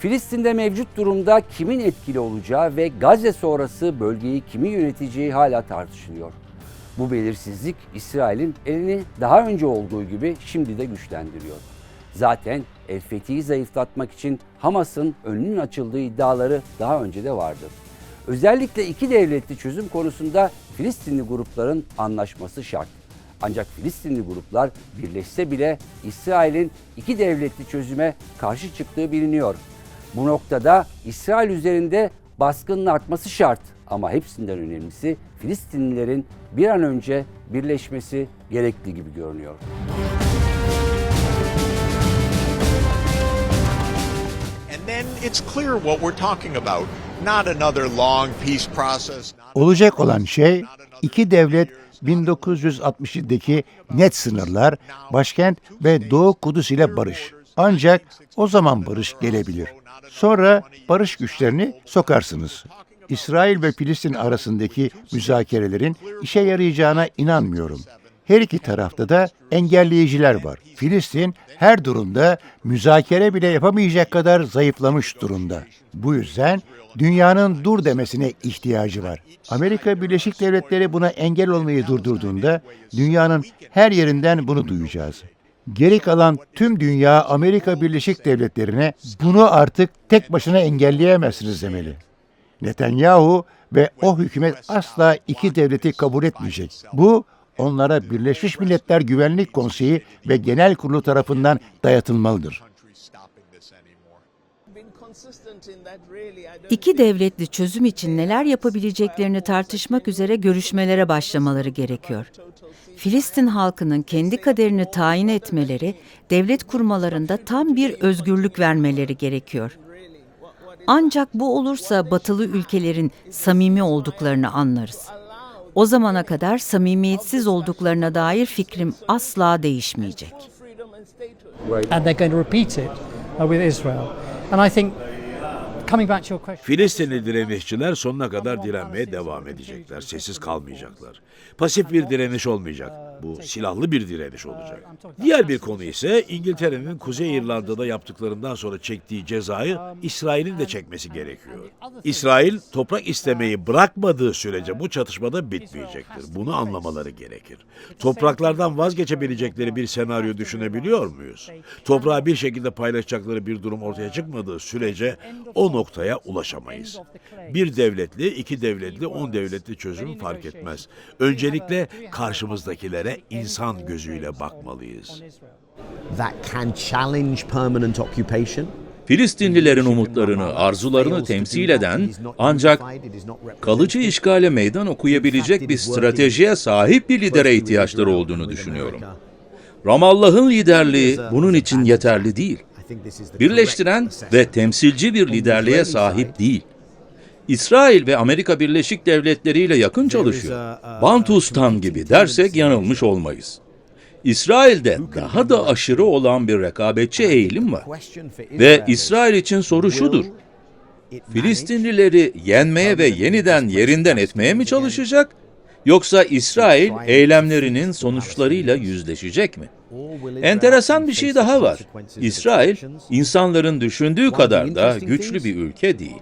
Filistin'de mevcut durumda kimin etkili olacağı ve Gazze sonrası bölgeyi kimin yöneteceği hala tartışılıyor. Bu belirsizlik İsrail'in elini daha önce olduğu gibi şimdi de güçlendiriyor. Zaten El Fethi'yi zayıflatmak için Hamas'ın önünün açıldığı iddiaları daha önce de vardı. Özellikle iki devletli çözüm konusunda Filistinli grupların anlaşması şart. Ancak Filistinli gruplar birleşse bile İsrail'in iki devletli çözüme karşı çıktığı biliniyor. Bu noktada İsrail üzerinde baskının artması şart ama hepsinden önemlisi Filistinlilerin bir an önce birleşmesi gerekli gibi görünüyor. Olacak olan şey iki devlet 1967'deki net sınırlar, başkent ve Doğu Kudüs ile barış. Ancak o zaman barış gelebilir. Sonra barış güçlerini sokarsınız. İsrail ve Filistin arasındaki müzakerelerin işe yarayacağına inanmıyorum. Her iki tarafta da engelleyiciler var. Filistin her durumda müzakere bile yapamayacak kadar zayıflamış durumda. Bu yüzden dünyanın dur demesine ihtiyacı var. Amerika Birleşik Devletleri buna engel olmayı durdurduğunda dünyanın her yerinden bunu duyacağız. Geri kalan tüm dünya Amerika Birleşik Devletleri'ne bunu artık tek başına engelleyemezsiniz demeli. Netanyahu ve o hükümet asla iki devleti kabul etmeyecek. Bu onlara Birleşmiş Milletler Güvenlik Konseyi ve Genel Kurulu tarafından dayatılmalıdır. İki devletli çözüm için neler yapabileceklerini tartışmak üzere görüşmelere başlamaları gerekiyor. Filistin halkının kendi kaderini tayin etmeleri, devlet kurmalarında tam bir özgürlük vermeleri gerekiyor. Ancak bu olursa batılı ülkelerin samimi olduklarını anlarız. O zamana kadar samimiyetsiz olduklarına dair fikrim asla değişmeyecek. and they're going to repeat it uh, with Israel. And I think, Filistinli direnişçiler sonuna kadar direnmeye devam edecekler. Sessiz kalmayacaklar. Pasif bir direniş olmayacak. Bu silahlı bir direniş olacak. Diğer bir konu ise İngiltere'nin Kuzey İrlanda'da yaptıklarından sonra çektiği cezayı İsrail'in de çekmesi gerekiyor. İsrail toprak istemeyi bırakmadığı sürece bu çatışmada bitmeyecektir. Bunu anlamaları gerekir. Topraklardan vazgeçebilecekleri bir senaryo düşünebiliyor muyuz? Toprağı bir şekilde paylaşacakları bir durum ortaya çıkmadığı sürece o noktaya ulaşamayız. Bir devletli, iki devletli, on devletli çözüm fark etmez. Öncelikle karşımızdakilere insan gözüyle bakmalıyız. that can challenge permanent occupation. Filistinlilerin umutlarını, arzularını temsil eden ancak kalıcı işgale meydan okuyabilecek bir stratejiye sahip bir lidere ihtiyaçları olduğunu düşünüyorum. Ramallah'ın liderliği bunun için yeterli değil. Birleştiren ve temsilci bir liderliğe sahip değil. İsrail ve Amerika Birleşik Devletleri ile yakın çalışıyor. Bantustan gibi dersek yanılmış olmayız. İsrail'de daha da aşırı olan bir rekabetçi eğilim var. Ve İsrail için soru şudur. Filistinlileri yenmeye ve yeniden yerinden etmeye mi çalışacak? Yoksa İsrail eylemlerinin sonuçlarıyla yüzleşecek mi? Enteresan bir şey daha var. İsrail, insanların düşündüğü kadar da güçlü bir ülke değil.